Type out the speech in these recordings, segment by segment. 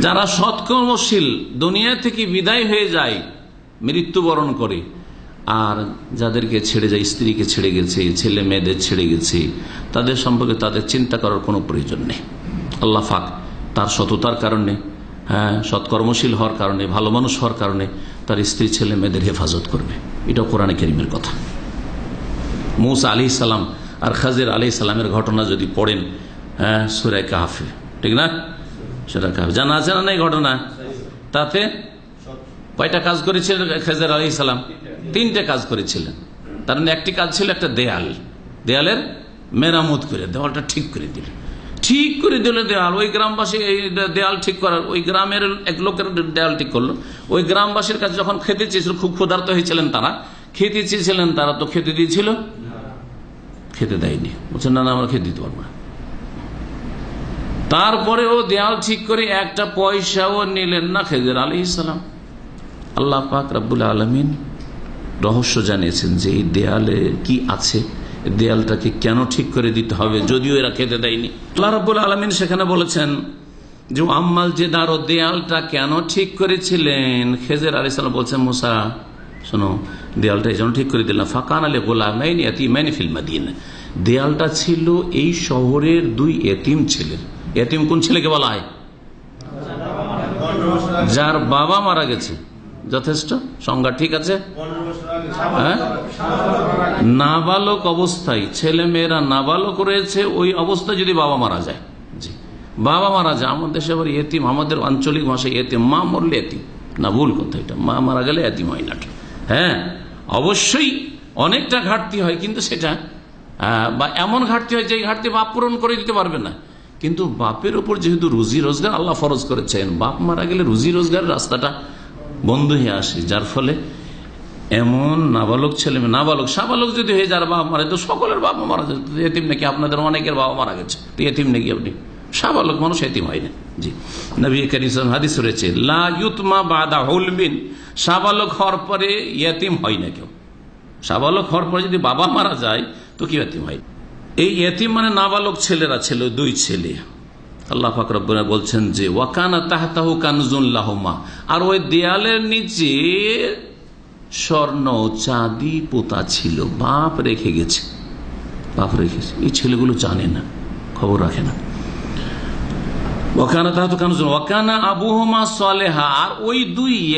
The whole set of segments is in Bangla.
যারা সৎকর্মশীল, দুনিয়া থেকে বিদায় হয়ে যায়, মৃত্যুবরণ করে। আর যাদেরকে ছেড়ে যায়, স্ত্রীকে ছেড়ে গেছে, ছেলে মেয়েদের ছেড়ে গেছে, তাদের সম্পর্কে তাদের চিন্তা করার কোনো প্রয়োজন নেই। আল্লাহ ফাক তার সততার কারণে হ্যাঁ সৎকর্মশীল হওয়ার কারণে, ভালো মানুষ হওয়ার কারণে তার স্ত্রী, ছেলে মেয়েদের হেফাজত করবে। এটা কোরআনে কেরিমের কথা। মৌসা আলি সালাম আর খাজের আলি সালামের ঘটনা যদি পড়েন হ্যাঁ সুরায় কাহাফে, ঠিক না? সেটা কাহাফে জানা আছে না এই ঘটনা? তাতে কয়টা কাজ করেছিলেন খাজির আলি সালাম? তিনটে কাজ করেছিলেন। তার মানে একটি কাজ ছিল একটা দেয়াল। দেয়ালের মেরামত করে, দেওয়ালটা ঠিক করে দিল। ঠিক করে দিল দেয়াল। ওই গ্রামবাসী এই দেয়াল ঠিক করার ওই গ্রামের এক লোকের দেয়াল ঠিক করল। ওই গ্রামবাসীর কাছে যখন খেতে চেয়েছিল, খুব ক্ষুধার্ত হয়েছিলেন তারা। খেতে চেয়েছিলেন তারা, তো খেতে দিয়েছিল? খেতে দেয়নি। বলছেন, না না, আমরা খেতে দিতে পারব না। তারপরে ও দেয়াল ঠিক করে একটা পয়সাও নিলেন না খেজুর আলী ইসলাম আল্লাহ পাক রাবুল আলমিন রহস্য জানিয়েছেন যে এই দেয়ালে কি আছে? দেয়ালটাকে কেন ঠিক করে দিতে হবে? যদিও এরা খেতে দেয়নি। আল্লাহ রাবুল আলমিন সেখানে বলেছেন যে আম্মাল যে দারো দেয়ালটা কেন ঠিক করেছিলেন? খেজের আলী সালাম বলছেন, মুসা, শোনো, দেয়ালটা এই জন্য ঠিক করে দিলাম। ফাঁকান আলে গোলাম মাইনি ফিল্মা দিন দেয়ালটা ছিল এই শহরের দুই এতিম ছেলের এতিম কোন ছেলেকে বলা হয়? যার বাবা মারা গেছে। যথেষ্ট? সংজ্ঞা ঠিক আছে? হ্যাঁ? নাবালক অবস্থায় ছেলে মেয়েরা নাবালক রয়েছে, ওই অবস্থায় যদি বাবা মারা যায়। জি। বাবা মারা যায়, আমাদের দেশে আবার এতিম, আমাদের আঞ্চলিক ভাষায় এতিম, মা মরলে এতিম। না, ভুল কথা এটা। মা মারা গেলে এতিম হয় না। হ্যাঁ? অবশ্যই অনেকটা ঘাটতি হয়, কিন্তু সেটা বা এমন ঘাটতি হয় যে ঘাটতি বাপ পূরণ করে দিতে পারবে না। কিন্তু বাপের উপর যেহেতু রুজি রোজগার, আল্লাহ ফরজ করেছেন। বাপ মারা গেলে রুজি রোজগার রাস্তাটা বন্ধ হয়ে আসে, যার ফলে এমন নাবালক ছেলে মেয়ে নাবালক, সাবালক যদি হয়ে যার বাবা মারা, তো সকলের বাবা মারা যেত এতিম নাকি আপনাদের অনেকের বাবা মারা গেছে? তো এতিম নাকি আপনি? সাবালক মানুষ এতিম হয় না। জি। নবী করিম হাদিস রয়েছে লাউতমা বাদা হুলবিন সাবালক হওয়ার পরে ইয়তিম হয় না কেউ। সাবালক হওয়ার পরে যদি বাবা মারা যায়, তো কি এতিম হয় এই এতিম মানে নাবালক ছেলেরা ছিল, দুই ছেলে। আল্লাহ ফাকরবরা বলছেন যে, ওয়াকানা তাহতাহু কানজুল্লাহমা আর ওই দেয়ালের নিচে স্বর্ণ চাঁদি পোতা ছিল। বাপ রেখে গেছে। বাপ রেখেছে এই ছেলেগুলো জানে না, খবর রাখে না। আবুহমা সলেহা। আর ওই দুই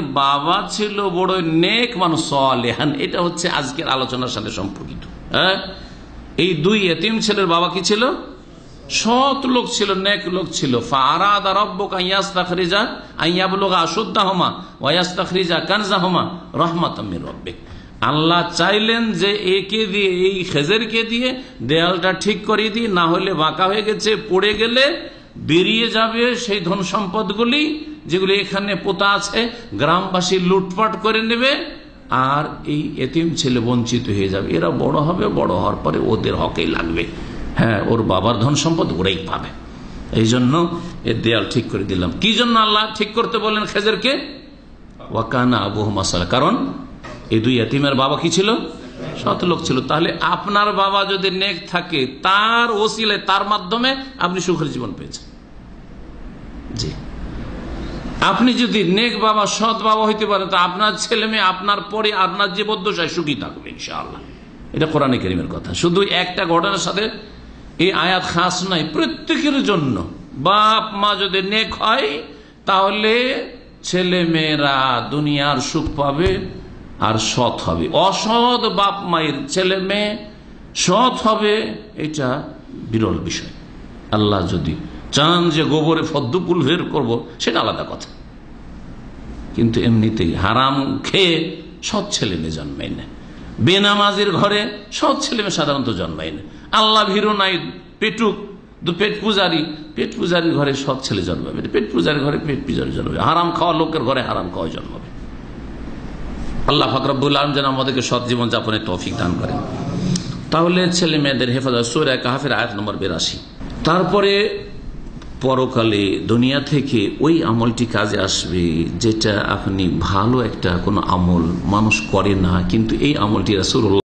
বাবা ছিল বড় মানুষ, সলেহান। এটা হচ্ছে আজকের আলোচনার সাথে সম্পর্কিত। হ্যাঁ? এই দুই এতিম ছেলের বাবা কি ছিল? সৎ লোক ছিল, নেক লোক ছিল। আল্লাহ চাইলেন যে একে দিয়ে, এই খেজেরকে দিয়ে দেয়ালটা ঠিক করিয়ে দিয়ে না হলে বাঁকা হয়ে গেছে, পড়ে গেলে বেরিয়ে যাবে সেই ধন সম্পদগুলি যেগুলি এখানে পোতা আছে। গ্রামবাসী লুটপাট করে নেবে আর এই এতিম ছেলে বঞ্চিত হয়ে যাবে। এরা বড় হবে, বড় হওয়ার পরে ওদের হকেই লাগবে। হ্যাঁ ওর বাবার ধন সম্পদ ওরাই পাবে। এই জন্য এর দেয়াল ঠিক করে দিলাম। কি জন্য আল্লাহ ঠিক করতে বললেন খেজেরকে? ওয়াকানা আবু মাসালা। কারণ এই দুই এতিমের বাবা কি ছিল? সৎ লোক ছিল। তাহলে আপনার বাবা যদি নেক থাকে, তার ওসিলে তার মাধ্যমে আপনি সুখের জীবন পেয়েছেন। জি। আপনি যদি নেক বাবা, সৎ বাবা হইতে পারেন, তো আপনার ছেলে মেয়ে, আপনার পরে আপনার যে বদ্ধসায় সুখী থাকবে, ইনশাআল্লাহ। এটা কোরআন করিমের কথা। শুধু একটা ঘটনার সাথে এই আয়াত খাস নাই প্রত্যেকের জন্য। বাপ, মা যদি নেক হয়, তাহলে ছেলে মেয়েরা দুনিয়ার সুখ পাবে আর সৎ হবে। অসৎ বাপ, মায়ের ছেলে মেয়ে সৎ হবে, এটা বিরল বিষয়। আল্লাহ যদি চান যে গোবরে ফদ্দুপুল বের করব, সেটা আলাদা কথা। কিন্তু এমনিতেই হারাম খেয়ে সৎ ছেলে মেয়ে জন্মায় না। বেনামাজির ঘরে সৎ ছেলে মেয়ে সাধারণত জন্মায় না। আল্লাহ ভীরু নাই, পেটুক পেট পূজারি, পেট পূজারির ঘরে সৎ ছেলে জন্মাবে পেট পূজারির ঘরে পেট পূজারি জন্মাবে হারাম খাওয়া লোকের ঘরে হারাম খাওয়া জন্মাবে আল্লাহ ফাকরাবুল আলম যেন আমাদেরকে সৎ জীবন যাপনের তৌফিক দান করেন। তাহলে ছেলে মেয়েদের হেফাজত, সৌরা কাহাফের আয়াত নম্বর বেরাশি। তারপরে পরকালে দুনিয়া থেকে ওই আমলটি কাজে আসবে যেটা আপনি ভালো একটা কোনো আমল মানুষ করে না, কিন্তু এই আমলটি রাসুল্লাহ